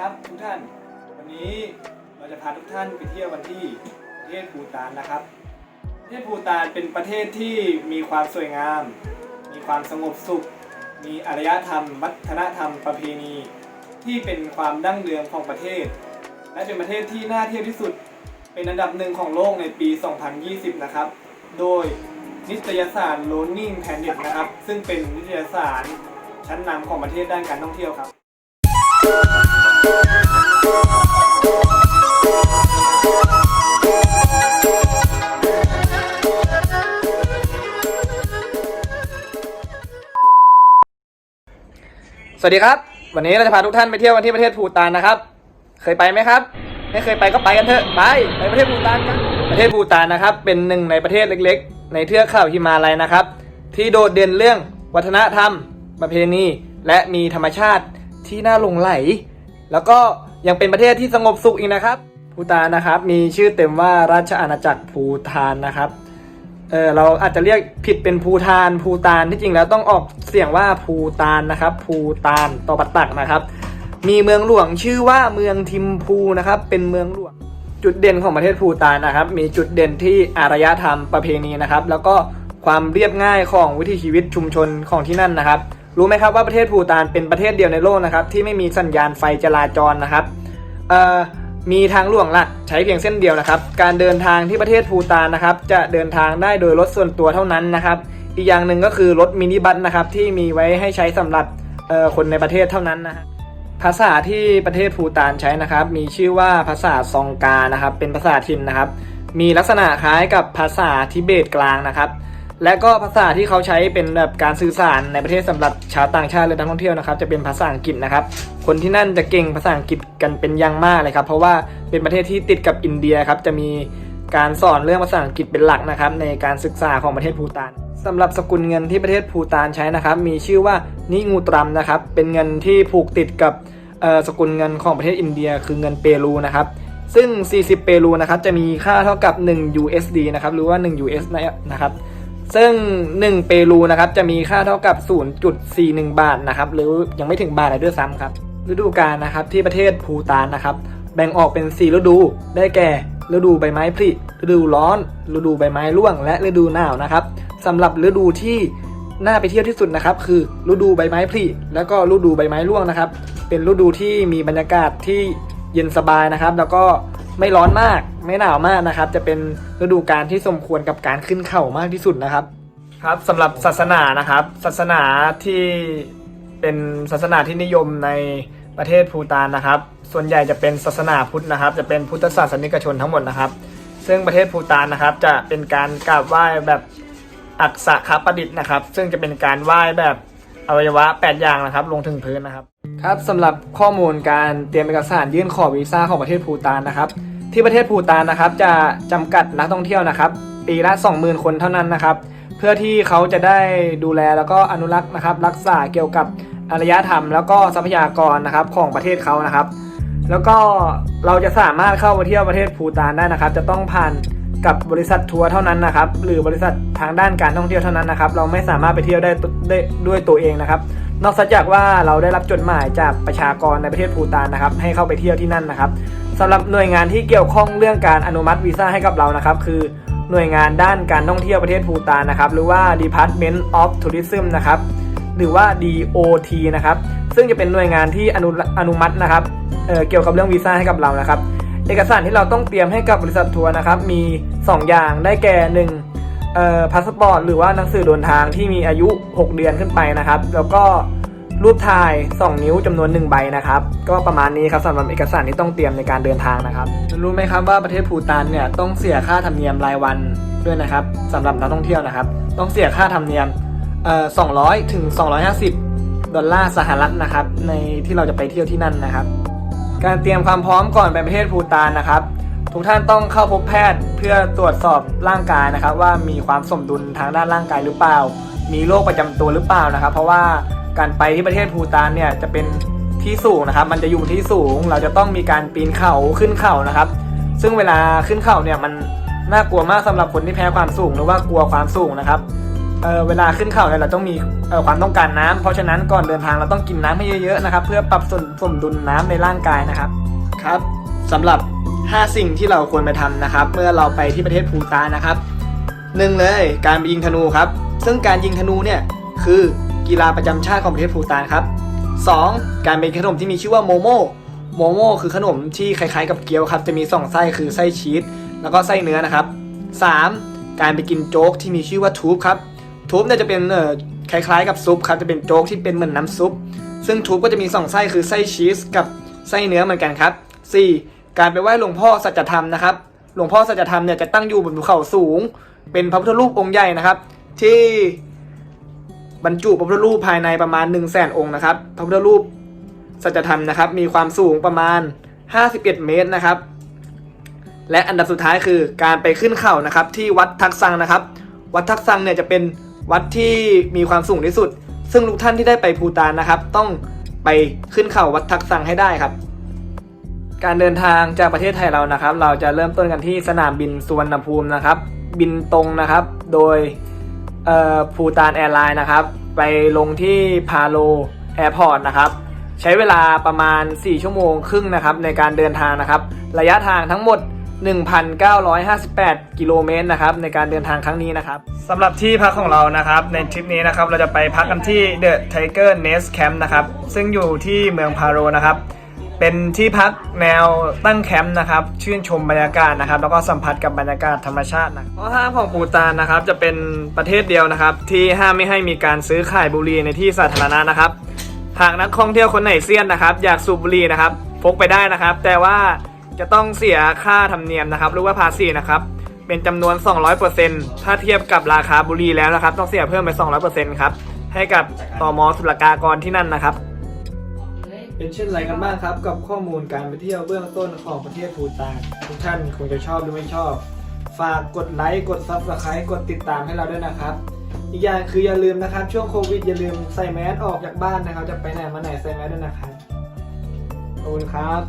ครับทุกท่าน วันนี้เราจะพาทุกท่านไปเที่ยวกันที่ประเทศภูตานนะครับ ประเทศภูตานเป็นประเทศที่มีความสวยงาม มีความสงบสุข มีอารยธรรม วัฒนธรรมประเพณี ที่เป็นความดั้งเดิมของประเทศ และเป็นประเทศที่น่าเที่ยวที่สุด เป็นอันดับหนึ่งของโลกในปี 2020 นะครับ โดยนิตยสาร Rolling Planet นะครับ ซึ่งเป็นนิตยสารชั้นนำของประเทศด้านการท่องเที่ยวครับ สวัสดีครับ วันนี้เราจะพาทุกท่านไปเที่ยวกันที่ประเทศภูตานนะครับ เคยไปไหมครับ ไม่เคยไปก็ไปกันเถอะไปไปประเทศภูตานกันประเทศภูตานนะครับ เป็นหนึ่งในประเทศเล็กๆ ในเทือกเขาฮิมาลัยนะครับ ที่โดดเด่นเรื่องวัฒนธรรม ประเพณี และมีธรรมชาติที่น่าหลงไหล แล้วก็ยังเป็นประเทศที่สงบสุขอีกนะครับภูตานนะครับ มีชื่อเต็มว่าราชอาณาจักรภูตานนะครับเออเราอาจจะเรียกผิดเป็นภูทานภูตานที่จริงแล้วต้องออกเสียงว่าภูตานนะครับภูตานต่อปัตตักนะครับ มีเมืองหลวงชื่อว่าเมืองทิมพูนะครับ เป็นเมืองหลวงจุดเด่นของประเทศภูตานนะครับ มีจุดเด่นที่อารยธรรมประเพณีนะครับ แล้วก็ความเรียบง่ายของวิถีชีวิตชุมชนของที่นั่นนะครับ รู้ไหมครับว่าประเทศภูตานเป็นประเทศเดียวในโลกนะครับที่ไม่มีสัญญาณไฟจราจรนะครับมีทางหลวงหลักใช้เพียงเส้นเดียวนะครับ การเดินทางที่ประเทศภูตานนะครับ จะเดินทางได้โดยรถส่วนตัวเท่านั้นนะครับ อีกอย่างหนึ่งก็คือรถมินิบัสนะครับที่มีไว้ให้ใช้สำหรับคนในประเทศเท่านั้นนะฮะภาษาที่ประเทศภูตานใช้นะครับ มีชื่อว่าภาษาซองกานะครับ เป็นภาษาถิ่นนะครับ มีลักษณะคล้ายกับภาษาทิเบตกลางนะครับ และก็ภาษาที่เขาใช้เป็นแบบการสื่อสารในประเทศสำหรับชาวต่างชาติหรือนักท่องเที่ยวนะครับ จะเป็นภาษาอังกฤษนะครับ คนที่นั่นจะเก่งภาษาอังกฤษกันเป็นอย่างมากเลยครับ เพราะว่าเป็นประเทศที่ติดกับอินเดียครับ จะมีการสอนเรื่องภาษาอังกฤษเป็นหลักนะครับ ในการศึกษาของประเทศภูตานสำหรับสกุลเงินที่ประเทศภูตานใช้นะครับ มีชื่อว่านิงูตรัมนะครับ เป็นเงินที่ผูกติดกับสกุลเงินของประเทศอินเดีย คือเงินเปรูนะครับซึ่ง 40 เปรูนะครับจะมีค่าเท่ากับ 1 USD นะครับหรือว่า 1 US นะครับ ซึ่ง 1 เปรูนะครับจะมีค่าเท่ากับ 0.41 บาทนะครับหรือยังไม่ถึงบาทเลยด้วยซ้ำครับฤดูกาลนะครับที่ประเทศภูตานนะครับแบ่งออกเป็น 4 ฤดู ได้แก่ฤดูใบไม้ผลิฤดูร้อน ฤดูใบไม้ร่วง และฤดูหนาวนะครับสำหรับฤดูที่น่าไปเที่ยวที่สุดนะครับคือฤดูใบไม้ผลิแล้วก็ฤดูใบไม้ร่วงนะครับ เป็นฤดูที่มีบรรยากาศที่เย็นสบายนะครับ แล้วก็ ไม่ร้อนมาก ไม่หนาวมากนะครับ จะเป็นฤดูกาลที่สมควรกับการขึ้นเขามากที่สุดนะครับ ครับสำหรับศาสนานะครับ ศาสนาที่เป็นศาสนาที่นิยมในประเทศภูตานนะครับ ส่วนใหญ่จะเป็นศาสนาพุทธนะครับ จะเป็นพุทธศาสนิกชนทั้งหมดนะครับ ซึ่งประเทศภูตานนะครับ จะเป็นการกราบไหว้แบบอักษะคประดิษฐ์นะครับ ซึ่งจะเป็นการไหว้แบบอวัยวะ 8 อย่างนะครับ ลงถึงพื้นนะครับ ครับสำหรับข้อมูลการเตรียมเอกสารยื่นขอวีซ่าของประเทศภูตานนะครับ ที่ประเทศภูตานนะครับจะจำกัดนักท่องเที่ยวนะครับ ปีละ 20,000 คนเท่านั้นนะครับ เพื่อที่เขาจะได้ดูแลแล้วก็อนุรักษ์นะครับ รักษาเกี่ยวกับอารยธรรม แล้วก็ทรัพยากรนะครับของประเทศเขานะครับ แล้วก็เราจะสามารถเข้าไปเที่ยวประเทศภูตานได้นะครับ จะต้องผ่านกับบริษัททัวร์เท่านั้นนะครับ หรือบริษัททางด้านการท่องเที่ยวเท่านั้นนะครับ เราไม่สามารถไปเที่ยวได้ได้ด้วยตัวเองนะครับ นอกจากว่าเราได้รับจดหมายจากประชากรในประเทศภูตานนะครับ ให้เข้าไปเที่ยวที่นั่นนะครับ สำหรับหน่วยงานที่เกี่ยวข้องเรื่องการอนุมัติวีซ่าให้กับเรานะครับ คือหน่วยงานด้านการท่องเที่ยวประเทศภูตานนะครับหรือว่า Department of Tourism นะครับหรือว่า DOT นะครับซึ่งจะเป็นหน่วยงานที่อนุอนุมัตินะครับเเกี่ยวกับเรื่องวีซ่าให้กับเรานะครับ เอกสารที่เราต้องเตรียมให้กับบริษัททัวร์นะครับมี 2 อย่างได้แก่1เอ่อพาสปอร์ตหรือว่าหนังสือเดินทางที่มีอายุ 6 เดือนขึ้นไปนะครับ แล้วก็ รูปถ่าย 2 นิ้วจำนวน 1 ใบนะครับ ก็ประมาณนี้ครับสำหรับเอกสารที่ต้องเตรียมในการเดินทางนะครับ รู้ไหมครับว่าประเทศภูตานเนี่ยต้องเสียค่าธรรมเนียมรายวันด้วยนะครับสำหรับนักท่องเที่ยวนะครับ ต้องเสียค่าธรรมเนียมเอ่อ200 ถึง 250 ดอลลาร์สหรัฐนะครับ ในที่เราจะไปเที่ยวที่นั่นนะครับ การเตรียมความพร้อมก่อนไปประเทศภูตานนะครับทุกท่านต้องเข้าพบแพทย์เพื่อตรวจสอบร่างกายนะครับ ว่ามีความสมดุลทางด้านร่างกายหรือเปล่า มีโรคประจำตัวหรือเปล่านะครับ เพราะว่า การไปที่ประเทศภูตานเนี่ยจะเป็นที่สูงนะครับ มันจะอยู่ที่สูง เราจะต้องมีการปีนเขาขึ้นเขานะครับ ซึ่งเวลาขึ้นเขาเนี่ยมันน่ากลัวมากสำหรับคนที่แพ้ความสูงหรือว่ากลัวความสูงนะครับเเวลาขึ้นเขาเนี่ยเราต้องมีความต้องการน้ำเพราะฉะนั้นก่อนเดินทางเราต้องกินน้ำให้เยอะๆนะครับ เพื่อปรับสมสมดุลน้ำในร่างกายนะครับ ครับสำหรับ 5 สิ่งที่เราควรไปทำนะครับ เมื่อเราไปที่ประเทศภูตานนะครับหนึ่งเลยการยิงธนูครับ ซึ่งการยิงธนูเนี่ยคือ กีฬาประจำชาติของประเทศภูตานครับ 2. การเป็นขนมที่มีชื่อว่าโมโมโมโมคือขนมที่คล้ายๆกับเกี๊ยวครับ จะมีสองไส้คือไส้ชีสแล้วก็ไส้เนื้อนะครับ 3. การไปกินโจ๊กที่มีชื่อว่าทูบครับทูบเนี่ยจะเป็นเอ่อคล้ายๆกับซุปครับจะเป็นโจ๊กที่เป็นเหมือนน้ำซุป ซึ่งทูบก็จะมีสองไส้คือไส้ชีสกับไส้เนื้อเหมือนกันครับ 4. การไปไหว้หลวงพ่อสัจธรรมนะครับหลวงพ่อสัจธรรมเนี่ยจะตั้งอยู่บนภูเขาสูง เป็นพระพุทธรูปองค์ใหญ่นะครับ ที่ บรรจุพระพุทธรูปภายในประมาณ1นึ่งแสนองค์นะครับพระพุทธรูปสัจธรรมนะครับ มีความสูงประมาณ 51 เมตรนะครับ และอันดับสุดท้ายคือการไปขึ้นเขานะครับ ที่วัดทักซังนะครับ วัดทักซังเนี่ยจะเป็นวัดที่มีความสูงที่สุด ซึ่งทุกท่านที่ได้ไปภูตานนะครับ ต้องไปขึ้นเขาวัดทักซังให้ได้ครับ การเดินทางจากประเทศไทยเรานะครับ เราจะเริ่มต้นกันที่สนามบินสุวรรณภูมินะครับ บินตรงนะครับ โดย เอ่อภูตานแอร์ไลน์นะครับ ไปลงที่พาโลแอร์พอร์ตนะครับ ใช้เวลาประมาณ 4 ชั่วโมงครึ่งนะครับ ในการเดินทางนะครับ ระยะทางทั้งหมด 1,958 กิโลเมตรนะครับ ในการเดินทางครั้งนี้นะครับสำหรับที่พักของเรานะครับ ในทริปนี้นะครับ เราจะไปพักกันที่ The Tiger Nest Camp นะครับ ซึ่งอยู่ที่เมืองพาโรนะครับ เป็นที่พักแนวตั้งแคมป์นะครับ ชื่นชมบรรยากาศนะครับ แล้วก็สัมผัสกับบรรยากาศธรรมชาตินะข้อห้ามของปูตานนะครับ จะเป็นประเทศเดียวนะครับ ที่ห้ามไม่ให้มีการซื้อขายบุหรี่ในที่สาธารณะนะครับ หากนักท่องเที่ยวคนไหนเซียนนะครับ อยากสูบบุหรี่นะครับพกไปได้นะครับ แต่ว่าจะต้องเสียค่าธรรมเนียมนะครับหรือว่าภาษีนะครับเป็นจำนวน 200%ถ้าเทียบกับราคาบุหรี่แล้วนะครับ ต้องเสียเพิ่มไป 200%ครับให้กับตอมศุลกากรที่นั่นนะครับ เป็นเช่นไรกันบ้างครับ กับข้อมูลการไปเที่ยวเบื้องต้นของประเทศภูตานทุกท่านคงจะชอบหรือไม่ชอบ ฝากกดไลค์กดซับสไครต์กดติดตามให้เราด้วยนะครับ อีกอย่างคืออย่าลืมนะครับ ช่วงโควิดอย่าลืมใส่แมสออกจากบ้านนะครับ จะไปไหนมาไหนใส่แมสด้วยนะครับขอบคุณครับ